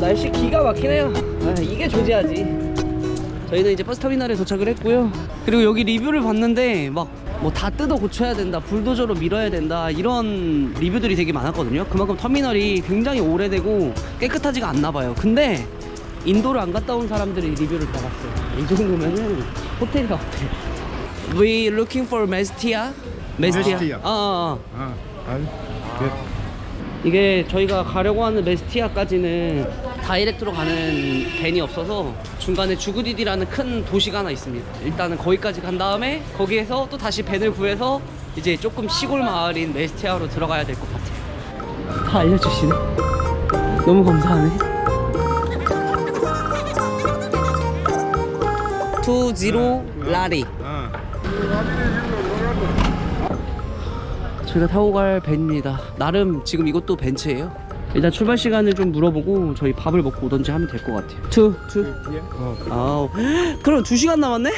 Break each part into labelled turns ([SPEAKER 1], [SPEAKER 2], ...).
[SPEAKER 1] 날씨 기가 막히네요. 아, 이게 조지아지. 저희는 이제 버스 터미널에 도착을 했고요. 그리고 여기 리뷰를 봤는데 막 뭐 다 뜯어 고쳐야 된다, 불도저로 밀어야 된다 이런 리뷰들이 되게 많았거든요. 그만큼 터미널이 굉장히 오래되고 깨끗하지가 않나 봐요. 근데 인도를 안 갔다 온 사람들이 리뷰를 다 봤어요. 이 정도면은 호텔이가 호텔. We looking for Mestia. Mestia. 아, 아, 아.
[SPEAKER 2] Ah, and good.
[SPEAKER 1] 이게 저희가 가려고 하는 메스티아까지는 다이렉트로 가는 벤이 없어서 중간에 주구디디라는 큰 도시가 하나 있습니다. 일단은 거기까지 간 다음에 거기에서 또 다시 벤을 구해서 이제 조금 시골 마을인 메스티아로 들어가야 될 것 같아요. 다 알려주시네. 너무 감사하네. 20 라리. 저희가 타고 갈 벤입니다. 나름 지금 이것도 벤츠예요. 일단 출발 시간을 좀 물어보고 저희 밥을 먹고 오던지 하면 될 것 같아요. 투, 투. 아우. 그럼 2시간 남았네?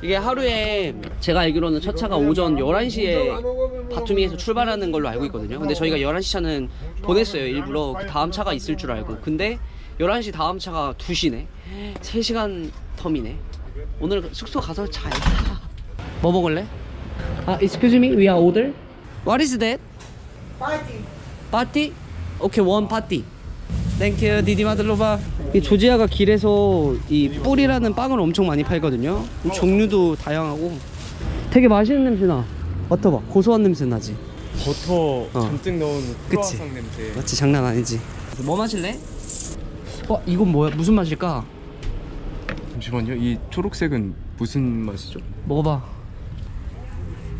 [SPEAKER 1] 이게 하루에 제가 알기로는 첫 차가 오전 11시에 바투미에서 출발하는 걸로 알고 있거든요. 근데 저희가 11시 차는 보냈어요. 일부러 그 다음 차가 있을 줄 알고. 근데 11시 다음 차가 2시네. 3시간 텀이네. 오늘 숙소 가서 자야겠다. 뭐 먹을래? 아, excuse me, we are order. What is that? One party. Thank you, 디디마들로바. 이 조지아가 길에서 이 뿔이라는 빵을 엄청 많이 팔거든요. 종류도 다양하고 되게 맛있는 냄새 나. 맡아봐, 고소한 냄새 나지.
[SPEAKER 3] 버터 잔뜩 넣은
[SPEAKER 1] 그치.
[SPEAKER 3] 크로아상 냄새.
[SPEAKER 1] 맞지, 장난 아니지. 뭐 마실래? 와, 이건 뭐야? 무슨 맛일까?
[SPEAKER 3] 잠시만요. 이 초록색은 무슨 맛이죠?
[SPEAKER 1] 먹어봐.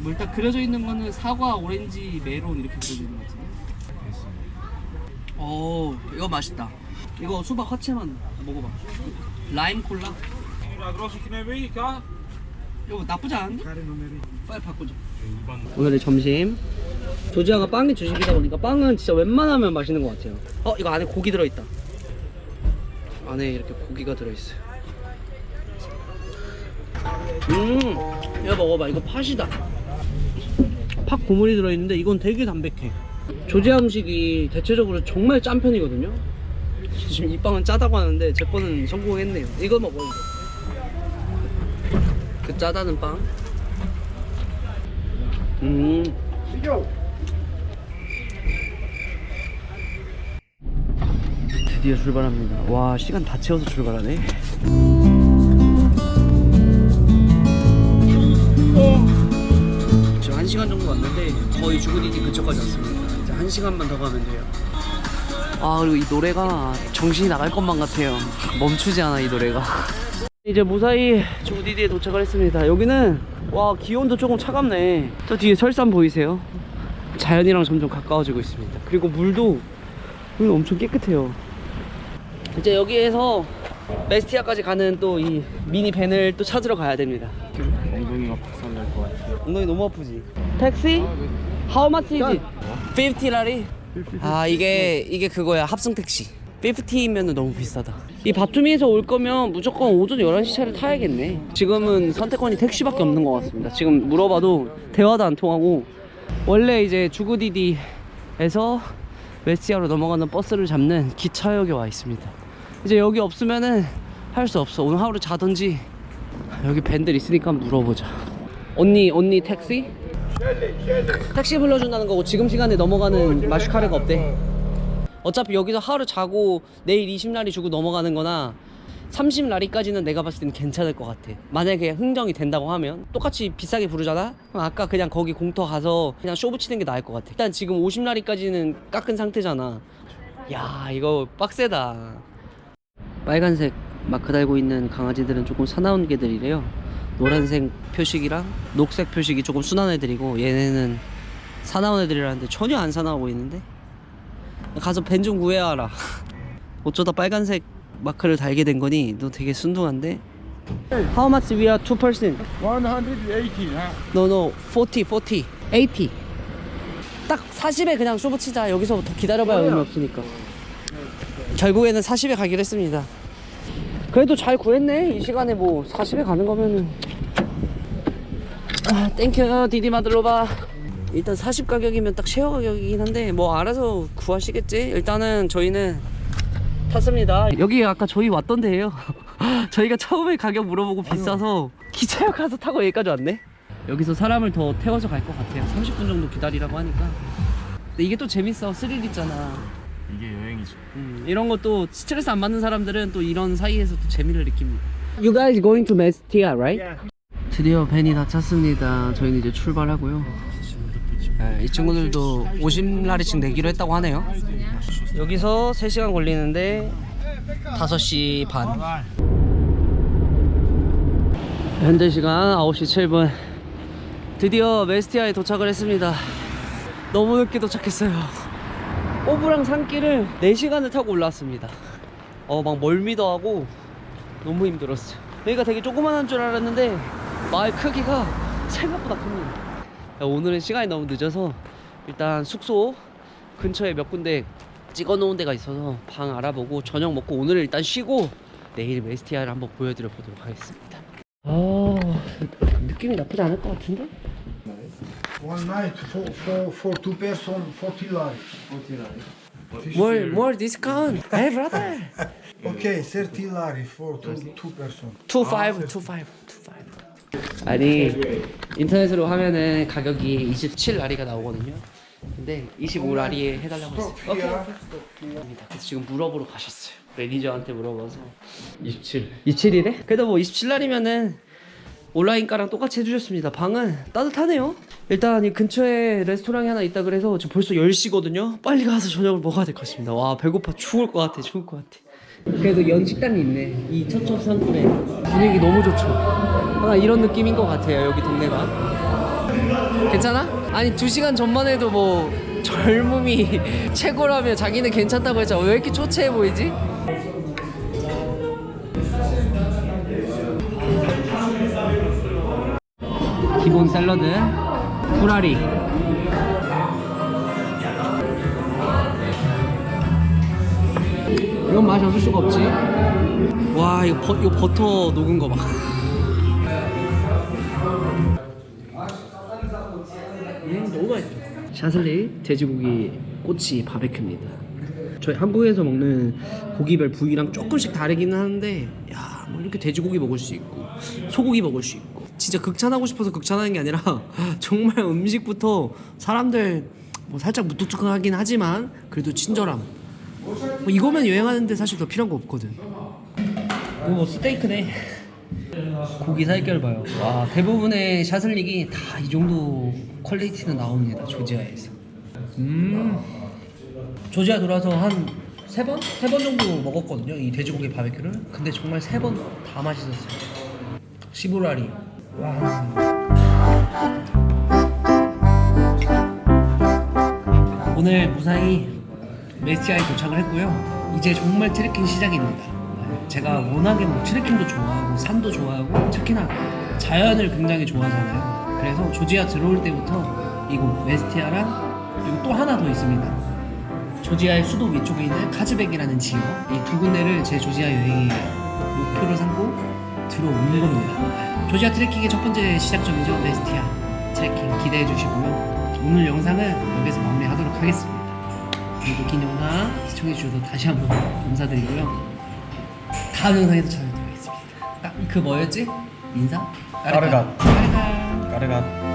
[SPEAKER 1] 뭐 일단 그려져 있는 거는 사과, 오렌지, 메론 이렇게 그려져 있는 거 같은데. 오, 이거 맛있다. 이거 수박 화채만 먹어봐. 라임 콜라. 이거 나쁘지 않은데? 빨리 바꾸자. 오늘의 점심. 조지아가 빵이 주식이다 보니까 빵은 진짜 웬만하면 맛있는 것 같아요. 어, 이거 안에 고기 들어있다. 안에 이렇게 고기가 들어있어요. 음, 이거 먹어봐. 이거 팥이다. 팥 고물이 들어있는데 이건 되게 담백해. 조지아 음식이 대체적으로 정말 짠 편이거든요. 지금 이 빵은 짜다고 하는데 제 거는 성공했네요. 이거 먹어 이거. 그 짜다는 빵. 음. 드디어 출발합니다. 와 시간 다 채워서 출발하네. 지금 한 시간 정도 왔는데 거의 주구디디 근처까지 왔습니다. 한 시간만 더 가면 돼요. 아 그리고 이 노래가 정신이 나갈 것만 같아요. 멈추지 않아 이 노래가. 이제 무사히 주구디디에 도착을 했습니다. 여기는 와 기온도 조금 차갑네. 저 뒤에 설산 보이세요? 자연이랑 점점 가까워지고 있습니다. 그리고 물도 물 엄청 깨끗해요. 이제 여기에서 메스티아까지 가는 또 이 미니 밴을 또 찾으러 가야 됩니다.
[SPEAKER 3] 엉덩이가 박살날 것 같아요.
[SPEAKER 1] 엉덩이 너무 아프지? 택시? How much is it? 50 라리? 아 이게 이게 그거야. 합승 택시. 50이면 너무 비싸다. 이 바투미에서 올 거면 무조건 오전 11시 차를 타야겠네. 지금은 선택권이 택시밖에 없는 것 같습니다. 지금 물어봐도 대화도 안 통하고. 원래 이제 주구디디에서 웨스티아로 넘어가는 버스를 잡는 기차역에 와 있습니다. 이제 여기 없으면은 할 수 없어. 오늘 하루 자던지 여기 밴들 있으니까 물어보자. 언니 언니 택시? 택시 불러준다는 거고 지금 시간에 넘어가는 마슈카레가 없대. 어차피 여기서 하루 자고 내일 20라리 주고 넘어가는 거나 30라리까지는 내가 봤을 때는 괜찮을 것 같아. 만약에 흥정이 된다고 하면 똑같이 비싸게 부르잖아? 그럼 아까 그냥 거기 공터 가서 그냥 쇼 붙이는 게 나을 것 같아. 일단 지금 50라리까지는 깎은 상태잖아. 야 이거 빡세다. 빨간색 마크 달고 있는 강아지들은 조금 사나운 개들이래요 노란색 표식이랑 녹색 표식이 조금 순한 애들이고 얘네는 사나운 애들이라는데 전혀 안 사나워 보이는데? 가서 벤 좀 구해와라. 어쩌다 빨간색 마크를 달게 된 거니? 너 되게 순둥한데? How much we are two person?
[SPEAKER 2] 180, huh?
[SPEAKER 1] No no 40 40 80 딱 40에 그냥 쇼부 치자. 여기서 더 기다려봐야 의미 없으니까. 결국에는 40에 가기로 했습니다. 그래도 잘 구했네. 이 시간에 뭐 40에 가는 거면은 아 땡큐 디디마들로바 일단 40 가격이면 딱 쉐어 가격이긴 한데 뭐 알아서 구하시겠지 일단은 저희는 탔습니다. 여기 아까 저희 왔던 데예요. 저희가 처음에 가격 물어보고 비싸서 기차역 가서 타고 여기까지 왔네. 여기서 사람을 더 태워서 갈 것 같아요. 30분 정도 기다리라고 하니까. 근데 이게 또 재밌어. 스릴 있잖아.
[SPEAKER 3] 이게 여행이죠.
[SPEAKER 1] 음, 이런 것도 스트레스 안 받는 사람들은 또 이런 사이에서 또 재미를 느낍니다. You guys going to Mestia, right? 드디어 벤이 다 찼습니다. 저희는 이제 출발하고요. 네, 이 친구들도 50라리씩 내기로 했다고 하네요. 여기서 3시간 걸리는데 5시 반. 현재 시간 9시 7분. 드디어 메스티아에 도착을 했습니다. 너무 늦게 도착했어요. 오브랑 산길을 4시간을 타고 올라왔습니다. 어, 막 멀미도 하고 너무 힘들었어요. 여기가 되게 조그만한 줄 알았는데 마을 크기가 생각보다 큽니다. 야, 오늘은 시간이 너무 늦어서 일단 숙소 근처에 몇 군데 찍어 놓은 데가 있어서 방 알아보고 저녁 먹고 오늘 일단 쉬고 내일 메스티아를 한번 보여드려 보도록 하겠습니다. 아 느낌이 나쁘지 않을 것 같은데?
[SPEAKER 4] One night for, for, for two person, 40 lari.
[SPEAKER 1] More more discount, hey brother.
[SPEAKER 4] Okay, 30 lari for two, two person.
[SPEAKER 1] 투 파이브 투 파이브 투 파이브 아니 인터넷으로 하면은 가격이 27라리가 나오거든요. 근데 25라리에 해달라고 했어요. 오케이. 오케이 그래서 지금 물어보러 가셨어요. 매니저한테 물어봐서. 27 27이래? 그래도 뭐 27라리면은 온라인가랑 똑같이 해주셨습니다. 방은 따뜻하네요. 일단 이 근처에 레스토랑이 하나 있다 그래서 지금 벌써 10시거든요. 빨리 가서 저녁을 먹어야 될 것 같습니다. 와 배고파. 죽을 것 같아. 죽을 것 같아 그래도 연식당이 있네. 이 첩첩산골에. 분위기 너무 좋죠. 하나 이런 느낌인 것 같아요 여기 동네가. 괜찮아? 아니 두 시간 전만 해도 뭐 젊음이 최고라며 자기는 괜찮다고 했잖아. 왜 이렇게 초췌해 보이지? 기본 샐러드. 구라리 이건 맛이 없을 수가 없지. 와 이거, 버, 이거 버터 녹은 거봐. 음 너무 맛있죠 샤슬리 돼지고기 꼬치 바베큐입니다. 저희 한국에서 먹는 고기별 부위랑 조금씩 다르기는 하는데 야 뭐 이렇게 돼지고기 먹을 수 있고 소고기 먹을 수 있고. 진짜 극찬하고 싶어서 극찬하는 게 아니라 정말 음식부터 사람들 뭐 살짝 무뚝뚝하긴 하지만 그래도 친절함 뭐 이거면 여행하는데 사실 더 필요한 거 없거든. 오 스테이크네. 고기 살결 봐요. 와 대부분의 샤슬릭이 다 이 정도 퀄리티는 나옵니다. 조지아에서. 음. 조지아 돌아서 한 세 번? 세 번 정도 먹었거든요. 이 돼지고기 바베큐를. 근데 정말 세 번 다 맛있었어요. 시보라리. 와. 오늘 무사히 메시아에 도착을 했고요. 이제 정말 트레킹 시작입니다. 제가 워낙에 뭐 트레킹도 좋아하고 산도 좋아하고 특히나 자연을 굉장히 좋아하잖아요. 그래서 조지아 들어올 때부터 이곳 웨스티아랑 그리고 또 하나 더 있습니다. 조지아의 수도 위쪽에 있는 카즈백이라는 지역 이 두 군데를 제 조지아 여행의 목표로 삼고 들어오는 겁니다. 조지아 트레킹의 첫 번째 시작점이죠 웨스티아 트레킹 기대해 주시고요. 오늘 영상은 여기서 마무리하도록 하겠습니다. 그리고 긴 영상 시청해 주셔서 다시 한번 감사드리고요. 다음 영상에도 찾아뵙도록 하겠습니다. 아, 그 뭐였지? 인사?
[SPEAKER 3] 까르갓.
[SPEAKER 1] 까르갓.
[SPEAKER 3] 까르갓.